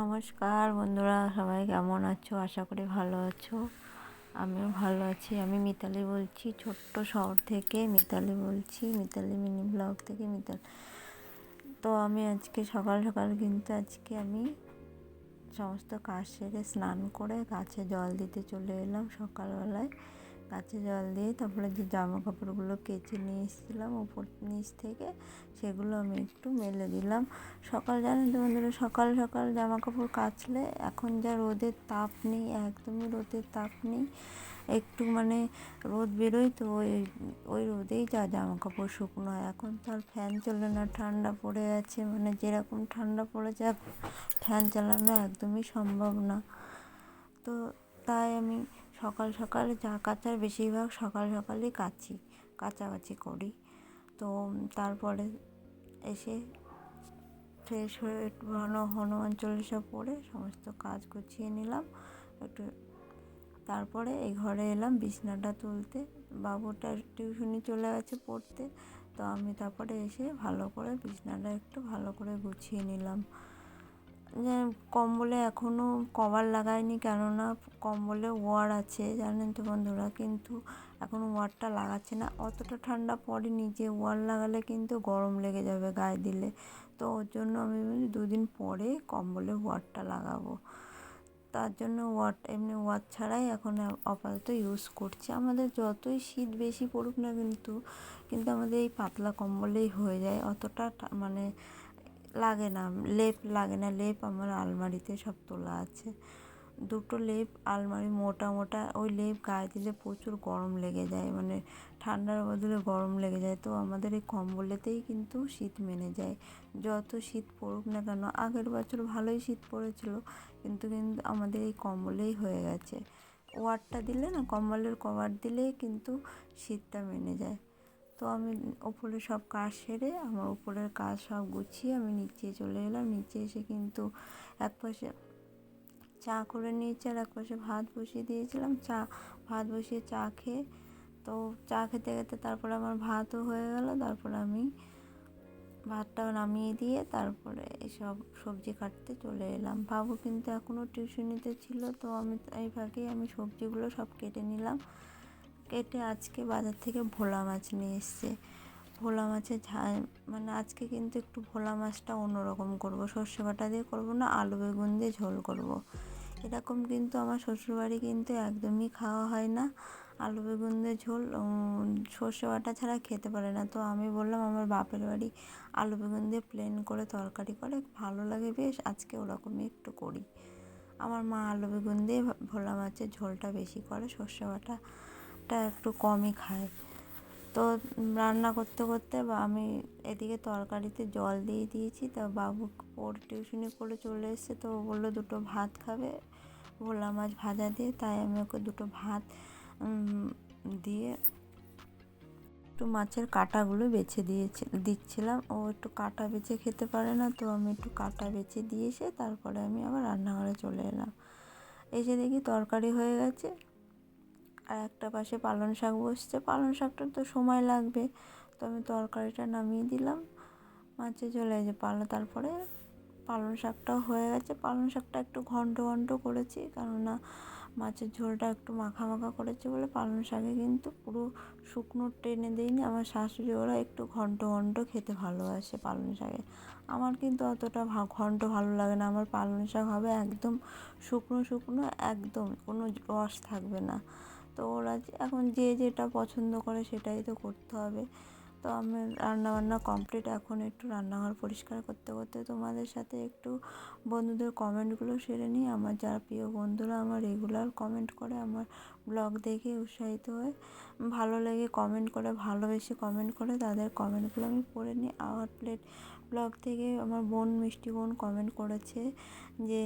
নমস্কার বন্ধুরা, সবাই কেমন আছো? আশা করি ভালো আছো। আমিও ভালো আছি। আমি মিতালি বলছি, ছোট্ট শহর থেকে মিতালি বলছি, মিতালি মিনি ব্লগ থেকে মিতালি। তো আমি আজকে সকাল সকাল কিন্তু আজকে আমি সমস্ত কাজ সেরে স্নান করে গাছে জল দিতে চলে এলাম সকালবেলায়। গাছে জল দিয়ে তারপরে যে জামা কাপড়গুলো কেচে নিয়ে এসেছিলাম ওপর নিচ থেকে, সেগুলো আমি একটু মেলে দিলাম। সকাল, জানেন তো বন্ধুরা, সকাল সকাল জামা কাপড় কাচলে এখন যা রোদের তাপ নেই, একদমই রোদের তাপ নেই। একটু মানে রোদ বেরোয় তো ওই ওই রোদেই যা জামা কাপড় শুকনো হয়। এখন তো আর ফ্যান চলে না, ঠান্ডা পড়ে আছে মানে যেরকম ঠান্ডা পড়েছে ফ্যান চালানো একদমই সম্ভব না। তো তাই আমি সকাল সকাল যা কাচার বেশিরভাগ সকাল সকালই কাচি, কাচাকাচি করি। তো তারপরে এসে ফ্রেশ হয়ে একটু হনুমান চল্লিশা পড়ে সমস্ত কাজ গুছিয়ে নিলাম। একটু তারপরে এই ঘরে এলাম বিছনাটা তুলতে। বাবুটা টিউশনি চলে গেছে পড়তে। তো আমি তারপরে এসে ভালো করে বিছনাটা একটু ভালো করে গুছিয়ে নিলাম। কম্বলে এখনও কভার লাগাইনি কেননা কম্বলে ওয়ার আছে, জানেন তো বন্ধুরা। কিন্তু এখনও ওয়ারটা লাগাচ্ছে না। অতটা ঠান্ডা পড়েনি যে ওয়ার লাগালে কিন্তু গরম লেগে যাবে গায়ে দিলে। তো ওর জন্য আমি দুদিন পরে কম্বলে ওয়ারটা লাগাবো। তার জন্য ওয়াট এমনি ওয়ার ছাড়াই এখন আপাতত ইউজ করছি। আমাদের যতই শীত বেশি পড়ুক না কিন্তু কিন্তু আমাদের এই পাতলা কম্বলেই হয়ে যায়। অতটা মানে লাগে না, লেপ লাগে না, লেপ আমার আলমারিতে সব তোলা আছে। দুটো লেপ, আলমারি মোটা মোটা, ওই লেপ গায়ে দিলে প্রচুর গরম লেগে যায় মানে ঠান্ডার বদলে গরম লেগে যায়। তো আমাদের এই কম্বলেতেই কিন্তু শীত মেনে যায়। যত শীত পড়ুক না কেন, আগের বছর ভালোই শীত পড়েছিল, কিন্তু কিন্তু আমাদের এই কম্বলেই হয়ে গেছে। ওয়ারটা দিলে না, কম্বলের কভার দিলেই কিন্তু শীতটা মেনে যায়। তো আমি ওপরে সব কাজ সেরে আমার উপরের কাজ সব গুছিয়ে আমি নিচে চলে এলাম। নিচে এসে কিন্তু এক পাশে চা করে নিয়েছি আর এক পাশে ভাত বসিয়ে দিয়েছিলাম। চা, ভাত বসিয়ে চা খেয়ে তো চা খেতে খেতে তারপরে আমার ভাতও হয়ে গেল। তারপরে আমি ভাতটা নামিয়ে দিয়ে তারপরে এসব সবজি কাটতে চলে এলাম। বাবু কিন্তু এখনও টিউশনিতে ছিল তো আমি এই আমি সবজিগুলো সব কেটে নিলাম। কেটে আজকে বাজার থেকে ভোলা মাছ নিয়ে এসছে। ভোলা মাছের ঝাল মানে আজকে কিন্তু একটু ভোলা মাছটা অন্যরকম করব। সর্ষে বাটা দিয়ে করব না, আলু বেগুন দিয়ে ঝোল করব। এরকম কিন্তু আমার শ্বশুরবাড়ি কিন্তু একদমই খাওয়া হয় না। আলু বেগুন দিয়ে ঝোল সর্ষে বাটা ছাড়া খেতে পারে না। তো আমি বললাম, আমার বাপের বাড়ি আলু বেগুন দিয়ে প্লেন করে তরকারি করে, ভালো লাগে বেশ, আজকে ওরকমই একটু করি। আমার মা আলু বেগুন দিয়ে ভোলা মাছের ঝোলটা বেশি করে সর্ষে বাটা। ভাতটা একটু কমই খায়। তো রান্না করতে করতে আমি এদিকে তরকারিতে জল দিয়ে দিয়েছি। তা বাবু ওর টিউশনি করে চলে এসছে, তো ও বলল দুটো ভাত খাবে। ভোলা মাছ ভাজা দিয়ে। তাই আমি ওকে দুটো ভাত দিয়ে একটু মাছের কাঁটাগুলো বেছে দিয়েছি, দিচ্ছিলাম। ও একটু কাঁটা বেছে খেতে পারে না, তো আমি একটু কাঁটা বেছে দিয়ে এসে তারপরে আমি আবার রান্নাঘরে চলে এলাম। এসে দেখি তরকারি হয়ে গেছে। আর একটা পাশে পালং শাক বসছে। পালং শাকটা তো সময় লাগবে, তো আমি তরকারিটা নামিয়ে দিলাম। মাছে চলে যে পালো, তারপরে পালং শাকটাও হয়ে গেছে। পালং শাকটা একটু ঘন্ট ঘন্ট করেছি, কেননা মাছের ঝোলটা একটু মাখা মাখা করেছে বলে পালং শাকে কিন্তু পুরো শুকনো টেনে দিইনি। আমার শাশুড়ি ওরা একটু ঘন্ট ঘন্ট খেতে ভালোবাসে পালং শাকে। আমার কিন্তু অতটা ভা, ঘন্ট ভালো লাগে না। আমার পালং শাক হবে একদম শুকনো শুকনো, একদম কোনো রস থাকবে না। তো ওরা এখন যে যেটা পছন্দ করে সেটাই তো করতে হবে। তো আমি রান্নাবান্না কমপ্লিট এখন একটু রান্নাঘর পরিষ্কার করতে করতে তোমাদের সাথে একটু বন্ধুদের কমেন্টগুলো সেরে নিই। আমার যারা প্রিয় বন্ধুরা, আমার রেগুলার কমেন্ট করে, আমার ব্লগ দেখে উৎসাহিত হয়ে ভালো লেগে কমেন্ট করে, ভালোবেসে কমেন্ট করে তাদের কমেন্টগুলো আমি পড়ে নিই। আওয়ার প্লেট ব্লগ থেকে আমার বোন, মিষ্টি বোন কমেন্ট করেছে যে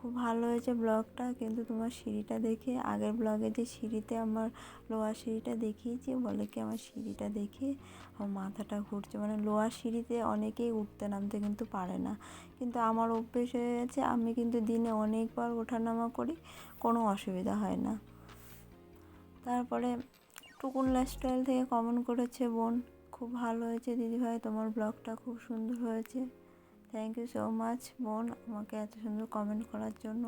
খুব ভালো হয়েছে ব্লগটা, কিন্তু তোমার সিঁড়িটা দেখে, আগের ব্লগে যে সিঁড়িতে আমার লোয়ার সিঁড়িটা দেখিয়েছি, বলে কি আমার সিঁড়িটা দেখে আমার মাথাটা ঘুরছে। মানে লোয়ার সিঁড়িতে অনেকেই উঠতে নামতে কিন্তু পারে না। কিন্তু আমার অভ্যেস হয়ে গেছে, আমি কিন্তু দিনে অনেকবার ওঠানামা করি, কোনো অসুবিধা হয় না। তারপরে টুকুন লাইফস্টাইল থেকে কমেন্ট করেছে বোন, খুব ভালো হয়েছে দিদিভাই, তোমার ব্লগটা খুব সুন্দর হয়েছে। থ্যাংক ইউ সো মাচ বোন, আমাকে এত সুন্দর কমেন্ট করার জন্য।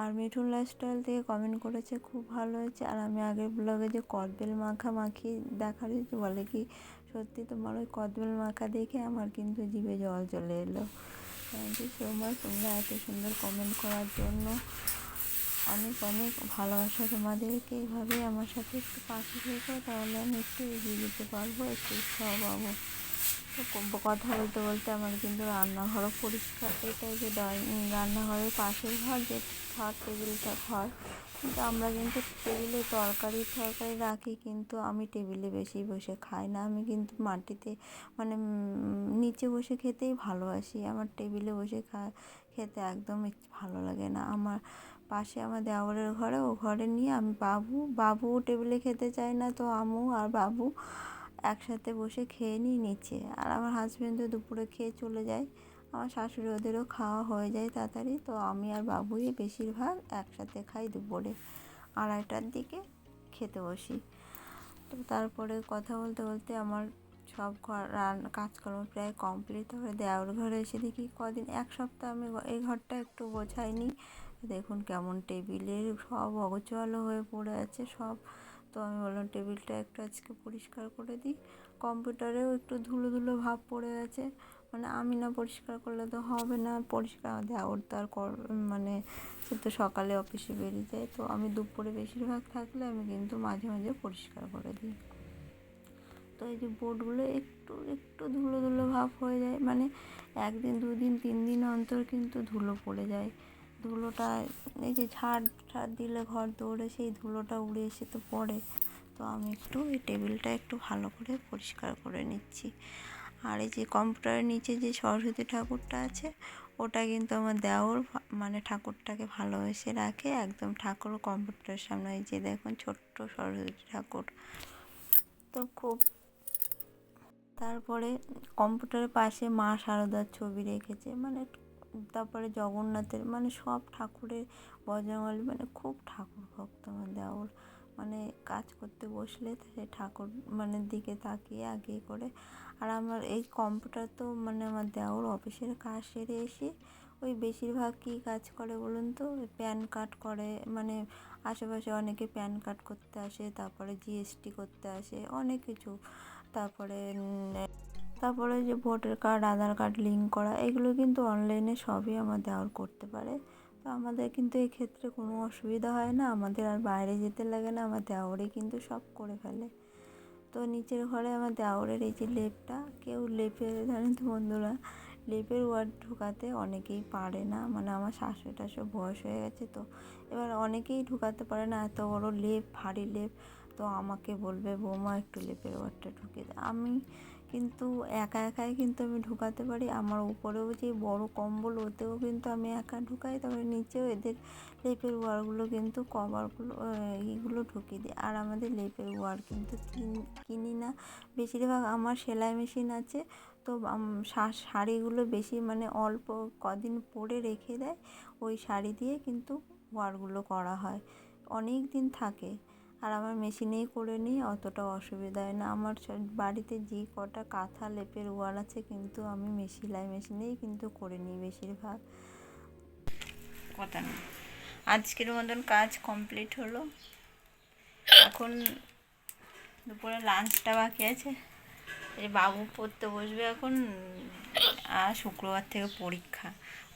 আর মিঠুন লাইফস্টাইল থেকে কমেন্ট করেছে, খুব ভালো হয়েছে। আর আমি আগের ব্লগে যে কদবেল মাখা মাখি দেখা দিয়েছি বলে কি, সত্যি তোমার ওই কদবেল মাখা দেখে আমার কিন্তু জিভে জল চলে এলো। থ্যাংক ইউ সো মাচ তোমরা এত সুন্দর কমেন্ট করার জন্য। অনেক অনেক ভালোবাসা তোমাদেরকে। এইভাবে আমার সাথে একটু পাশে থেকো, তাহলে আমি একটু এগিয়ে যেতে পারব, একটু উৎসাহ পাবো। কথা বলতে বলতে আমার কিন্তু রান্নাঘরও পরিষ্কার। এটা যে ডাইনিং রান্নাঘরের পাশের ঘর, যে ঘর, টেবিলটা ঘর। কিন্তু আমরা কিন্তু টেবিলে তরকারি তরকারি রাখি, কিন্তু আমি টেবিলে বেশি বসে খাই না। আমি কিন্তু মাটিতে মানে নিচে বসে খেতেই ভালোবাসি। আমার টেবিলে বসে খা, খেতে একদম ভালো লাগে না। আমার পাশে আমার দেওরের ঘরে, ও ঘরে নিয়ে আমি বাবু বাবু টেবিলে খেতে চায় না, তো আমু আর বাবু একসাথে বসে খেয়ে নিই নিচে আর আমার হাজব্যান্ডও দুপুরে খেয়ে চলে যায়। আমার শাশুড়ি ওদেরও খাওয়া হয়ে যায় তাড়াতাড়ি। তো আমি আর বাবুই বেশিরভাগ একসাথে খাই দুপুরে। আড়াইটার দিকে খেতে বসি। তো তারপরে কথা বলতে বলতে আমার সব ঘর রান কাজকর্ম প্রায় কমপ্লিট তারপরে দেওয়ার ঘরে এসে দেখি কদিন, এক সপ্তাহ আমি এই ঘরটা একটু গোছাইনি। দেখুন কেমন টেবিলের সব অগোছালো হয়ে পড়ে আছে সব। তো আমি বললাম, টেবিলটা একটু আজকে পরিষ্কার করে দিই। কম্পিউটারেও একটু ধুলো ধুলো ভাব পড়ে গেছে। মানে আমি না পরিষ্কার করলে তো হবে না, পরিষ্কার দেওয়ার তো আর কর মানে সে তো সকালে অফিসে বেরিয়ে যায়। তো আমি দুপুরে বেশিরভাগ থাকলে আমি কিন্তু মাঝে মাঝে পরিষ্কার করে দিই। তো এই যে বোর্ডগুলো একটু একটু ধুলো ধুলো ভাব হয়ে যায়। মানে একদিন, দুদিন, তিন দিন অন্তর কিন্তু ধুলো পড়ে যায়। ধুলোটা, এই যে ঝাড় ঝাড় দিলে ঘর দৌড়ে সেই ধুলোটা উড়ে এসে তো পড়ে। তো আমি একটু এই টেবিলটা একটু ভালো করে পরিষ্কার করে নিচ্ছি। আর এই যে কম্পিউটারের নিচে যে সরস্বতী ঠাকুরটা আছে, ওটা কিন্তু আমার দেওর মানে ঠাকুরটাকে ভালোবেসে রাখে। একদম ঠাকুর কম্পিউটারের সামনে, এই যে দেখুন ছোট্ট সরস্বতী ঠাকুর। তো খুব, তারপরে কম্পিউটারের পাশে মা শারদার ছবি রেখেছে। মানে তারপরে জগন্নাথের মানে সব ঠাকুরের বজরঙ্গলী মানে খুব ঠাকুর ভক্ত আমার দেওর। মানে কাজ করতে বসলে সে ঠাকুর মানে দিকে তাকিয়ে আগে করে। আর আমার এই কম্পিউটার তো মানে আমার দেওর অফিসের কাজ সেরে এসে ওই বেশিরভাগ কী কাজ করে বলুন তো? প্যান কার্ড করে মানে আশেপাশে অনেকে প্যান কার্ড করতে আসে, তারপরে জিএসটি করতে আসে, অনেক কিছু। তারপরে তারপরে যে voter card, Aadhaar card, link করা, এগুলো কিন্তু অনলাইনে সবই আমার দেওয়ার করতে পারে। তো আমাদের কিন্তু এই ক্ষেত্রে কোনো অসুবিধা হয় না, আমাদের আর বাইরে যেতে লাগে না আমার দেওয়ারই কিন্তু সব করে ফেলে। তো নিচের ঘরে আমার দেওরের এই যে লেপটা, কেউ লেপের জানেন তো বন্ধুরা, লেপের ওয়ার্ড ঢুকাতে অনেকেই পারে না। মানে আমার শাশুড়ি টাশুড়ি বয়স হয়ে গেছে তো, এবার অনেকেই ঢুকাতে পারে না, এত বড় লেপ, ভারী লেপ। তো আমাকে বলবে, বৌমা, একটু লেপের ওয়ার্ডটা ঢুকিয়ে দে। আমি কিন্তু একা একাই কিন্তু আমি ঢুকাতে পারি। আমার উপরেও যে বড় কম্বল, ওতেও কিন্তু আমি একা ঢুকাই। তারপরে নিচেও এদের লেপের ওয়ারগুলো কিন্তু কভারগুলো এইগুলো ঢুকিয়ে দিই। আর আমাদের লেপের ওয়ার কিন্তু কিন- কিনি না। বেশিরভাগ আমার সেলাই মেশিন আছে। তো শাড়িগুলো বেশি মানে অল্প কদিন পরে রেখে দেয়। ওই শাড়ি দিয়ে কিন্তু ওয়ারগুলো করা হয়। অনেক দিন থাকে। আর আমার মেশিনেই করে নিই, অতটা অসুবিধা হয় না। আমার বাড়িতে যে কটা কাঁথা লেপের ওয়ার আছে কিন্তু আমি মে সেলাই মেশিনেই কিন্তু করে নিই বেশিরভাগ। কথা আজকের মতন কাজ কমপ্লিট হলো। এখন দুপুরে লাঞ্চটা বাকি আছে। বাবু পড়তে বসবে এখন। আর শুক্রবার থেকে পরীক্ষা।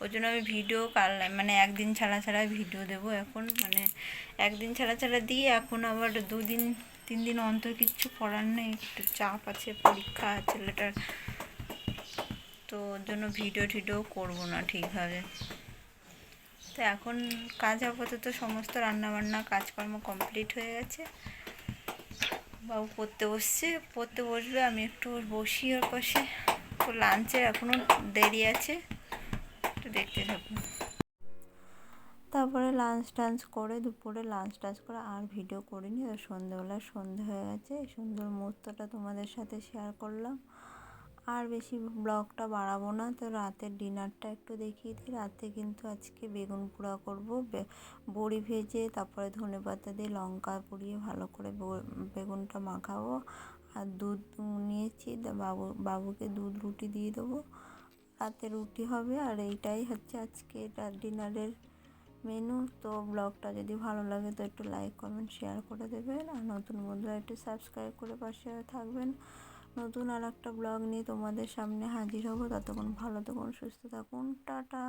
ওই জন্য আমি ভিডিও কাল মানে একদিন ছাড়া ছাড়া ভিডিও দেবো এখন। মানে একদিন ছাড়া ছাড়া দিয়ে এখন আবার দুদিন তিন দিন অন্তর কিচ্ছু করার নেই। একটু চাপ আছে, পরীক্ষা ছেলেটার তো ওর জন্য ভিডিও টিডিও করব না ঠিকভাবে। তো এখন কাজ আপাতত সমস্ত রান্নাবান্না, কাজকর্ম কমপ্লিট হয়ে গেছে। বাবু পড়তে বসছে। পড়তে বসবে, আমি একটু বসি ওর পাশে। লাঞ্চের এখনও দেরি আছে। একটু দেখতে থাকুন তারপরে লাঞ্চ টাঞ্চ করে দুপুরে লাঞ্চ টাঞ্চ করে আর ভিডিও করিনি, তো সন্ধেবেলা সন্ধে হয়ে গেছে। এই সুন্দর মুহূর্তটা তোমাদের সাথে শেয়ার করলাম। আর বেশি ব্লগটা বাড়াবো না, তো রাতের ডিনারটা একটু দেখিয়ে দিই। রাতে কিন্তু আজকে বেগুন পোড়া করব বড়ি ভেজে, তারপরে ধনে পাতা দিয়ে লঙ্কা পুড়িয়ে ভালো করে বেগুনটা মাখাবো। আর দুধ নিয়েছি বাবু, বাবুকে দুধ রুটি দিয়ে দেবো। রাতে রুটি হবে, আর এইটাই হচ্ছে আজকে ডিনারের মেনু। তো ব্লগটা যদি ভালো লাগে, তো একটু লাইক, কমেন্ট, শেয়ার করে দেবেন। আর নতুন বন্ধুরা, একটু সাবস্ক্রাইব করে পাশে থাকবেন। নতুন আর একটা ব্লগ নিয়ে তোমাদের সামনে হাজির হব। ততক্ষণ ভালো থাকুন, সুস্থ থাকুন। টাটা।